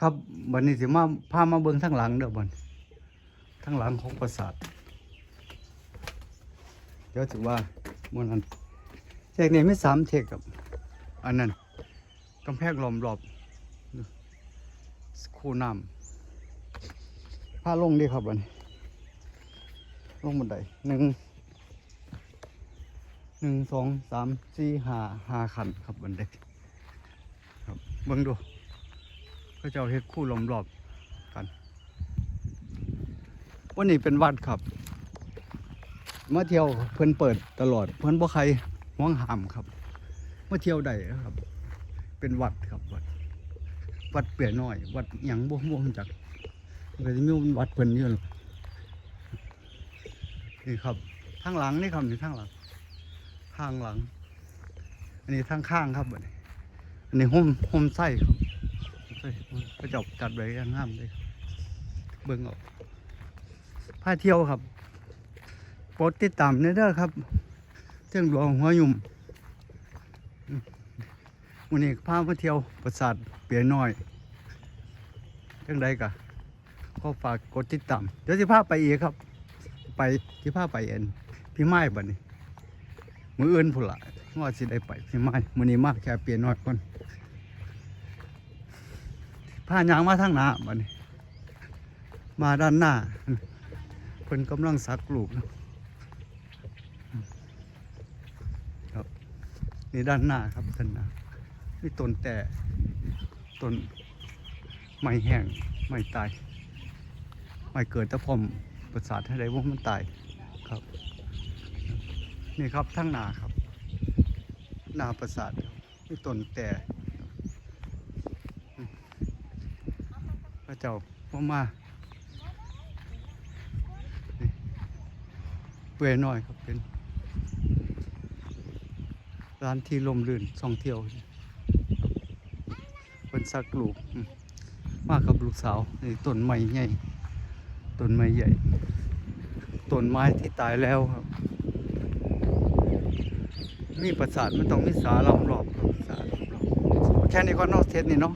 ครับบันนี้สิมาพามาเบิ่งทั้งหลังเด้อบันทั้งหลังของปราสาทเดี๋ยวสิว่ามื้อนั้นเทคนี้มีสามเทคครับอันนั้นกำแพงล้อมรอบคูน้ำพาลงดีครับบันลงบันไดหนึ่งหนึ่งสองสามสี่ห้าห้าขันครับบันไดครับเบิ่งดู พระเจ้าเฮ็ดคู่ล้อมรอบกันวันนี้เป็นวัดครับมาเที่ยวเพิ่นเปิดตลอด เพิ่นบ่ใครห้องห้ามครับมาเที่ยวได้ครับ เป็นวัดครับวัด วัดเปียน้อย วัดหยังบ่บ่รู้จักมันก็สิมีวัดเพิ่นอยู่นี่ครับทางหลังนี่ครับนี่ทางหลังทางหลัง อันนี้ทางข้างครับบัดนี้อันนี้ห่มห่มไส้ครับ ห่มไส้กระจกจัดไว้ย่างงามเลยครับเบิ่งออกพาเที่ยวครับโปรดติดตามเด้อครับเรื่องหลวงหัวยุ่มวันนี้พามาเที่ยวปราสาทเปียน้อยจังใดกะก็ฝากกดติดตามเดี๋ยวสิพาไปอีกครับ ไปสิพาไปเอ็นพี่ไม้บัดนี้มืออื่นพุ่นละว่าสิได้ไปพี่ไม้มื้อนี้มากแค่เปียน้อยก่อน พายางมาทางหน้าบัดนี้ มาด้านหน้าเพิ่นกำลังสักลูกครับนี่ด้านหน้าครับด้านน้ามีต้นแต่ต้นไม้แห้งไม้ตายไม้เกิดแตะพรมประสาทให้ได้ว่ามันตายครับ นี่ครับทั้งนาครับนาประสาทครับมีต้นแต่ พระเจ้าพ่อมาเปื่อยน้อยครับเป็นร้านที่ลมรื่นท่องเที่ยวเป็นสักลูกมากับลูกสาวนี่ต้นไม้ใหญ่ต้นไม้ใหญ่ต้นไม้ที่ตายแล้วครับมีประสาทมันต้องมีสาล้อมรอบครับสาล้อมรอบแค่นี้ก็นอกเทศนี่เนาะ